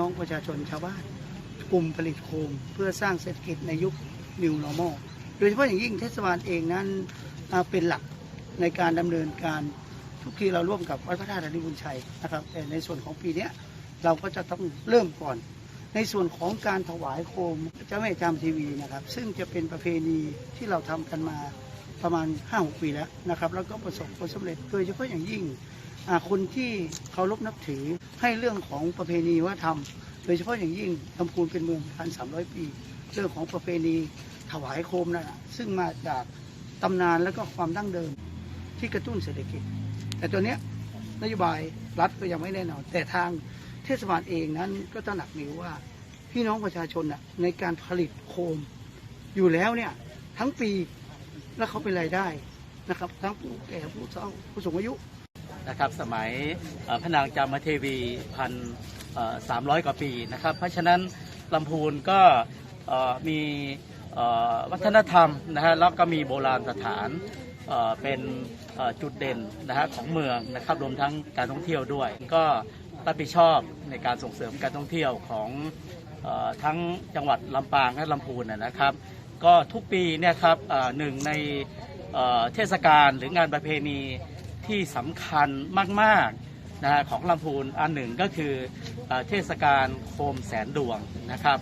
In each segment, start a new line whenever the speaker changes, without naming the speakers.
น้องประชาชนชาวบ้าน กลุ่มผลิตโคมเพื่อสร้างเศรษฐกิจในยุค New Normal โดยเฉพาะอย่างยิ่งเทศบาลเองนั้นเป็นหลักในการดำเนินการทุกทีเราร่วมกับวัดพระธาตุอริบุญชัยนะครับแต่ในส่วนของปีนี้เราก็จะต้องเริ่มก่อน ในส่วนของการถวายโคมเจ้าแม่จามทีวีนะครับ ซึ่งจะเป็นประเพณีที่เราทำกันมาประมาณ5-6ปีแล้วนะครับ แล้วก็ประสบผลสำเร็จโดยเฉพาะอย่างยิ่ง คนที่เคารพนับถือให้เรื่องของประเพณีวัฒนธรรม โดยเฉพาะอย่างยิ่งลำพูนเป็นเมืองพันสามร้อยปี เรื่องของประเพณีถวายโคมนั่นซึ่งมาจากตำนานและก็ความดั้งเดิมที่กระตุ้นเศรษฐกิจ แต่ตัวเนี้ยนโยบายรัฐก็ยังไม่แน่นอน แต่ทางเทศบาลเองนั้นก็ตระหนักดีว่าพี่น้องประชาชนน่ะในการผลิตโคมอยู่แล้วเนี่ยทั้งปีแล้วเขาเป็นรายได้นะครับ ทั้งผู้แก่ผู้เฒ่าผู้สูงอายุ
นะครับสมัยพระนางจามเทวีพันสามร้อยกว่าปีนะครับเพราะฉะนั้นลำพูนก็มีวัฒนธรรมนะฮะแล้วก็มีโบราณสถานเป็นจุดเด่นนะฮะของเมืองนะครับรวมทั้งการท่องเที่ยวด้วย ก็รับผิดชอบในการส่งเสริมการท่องเที่ยวของอทั้งจังหวัดลำปางและลำพูนนะครับ ก็ทุกปีเนี่ยครับหนึ่งในเทศกาลหรืองานประเพณี ที่สำคัญมากๆนะฮะของลำพูนอันหนึ่งก็คือเอ่อเทศกาลโคมแสนดวงนะครับ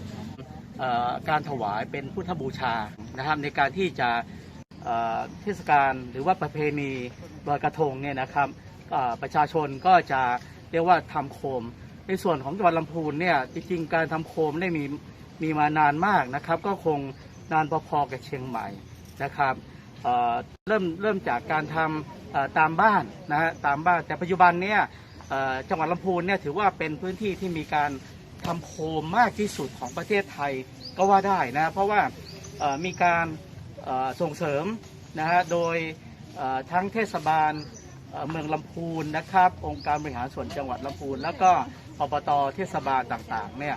การถวายเป็นพุทธบูชานะครับในการที่จะเทศกาลหรือว่าประเพณีลอยกระทงเนี่ยนะครับประชาชนก็จะเรียกว่าทำโคม ในส่วนของจังหวัดลำพูนเนี่ยจริงๆการทำโคมได้มีมีมานานมากนะครับ ก็คงนานพอๆกับเชียงใหม่นะครับ เเริ่มเริ่มจากการทำตามบ้านนะฮะตามบ้านแต่ปัจจุบันเนี่ยจังหวัดลำพูนเนี่ยถือว่าเป็นพื้นที่ที่มีการทำโคมมากที่สุดของประเทศไทยก็ว่าได้นะเพราะว่ามีการส่งเสริมนะฮะโดยทั้งเทศบาลเมืองลำพูนนะครับ องค์การบริหารส่วนจังหวัดลำพูน แล้วก็อบตเทศบาลต่างๆเนี่ย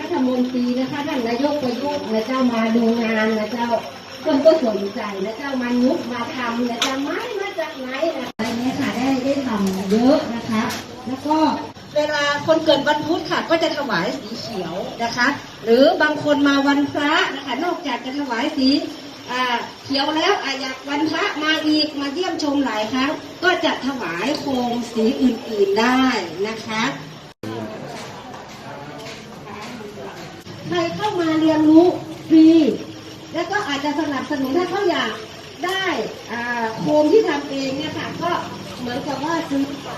รัฐมนตรีนะคะท่านนายกประยุทธ์นะเจ้ามาดูงานนะเจ้าคนก็สนใจนะเจ้ามานุกมาทำนะเจ้าไม้มาจากไหนนะอะไรเนี้ยค่ะได้ได้ทำเยอะนะคะ แล้วก็เวลาคนเกิดวันพุธค่ะ ก็จะถวายสีเขียวนะคะ หรือบางคนมาวันพระนะคะ นอกจากจะถวายสี เขียวแล้วอะอยากวันพระมาอีกมาเยี่ยมชมหลายครั้ง ก็จะถวายโคมสีอื่นๆได้นะคะใครเข้ามาเรียนรู้ฟรีแล้วก็อาจจะสนับสนุนถ้าเขาอยากได้โคมที่ทำเองเนี่ยค่ะก็เหมือนกับว่าซื้อไป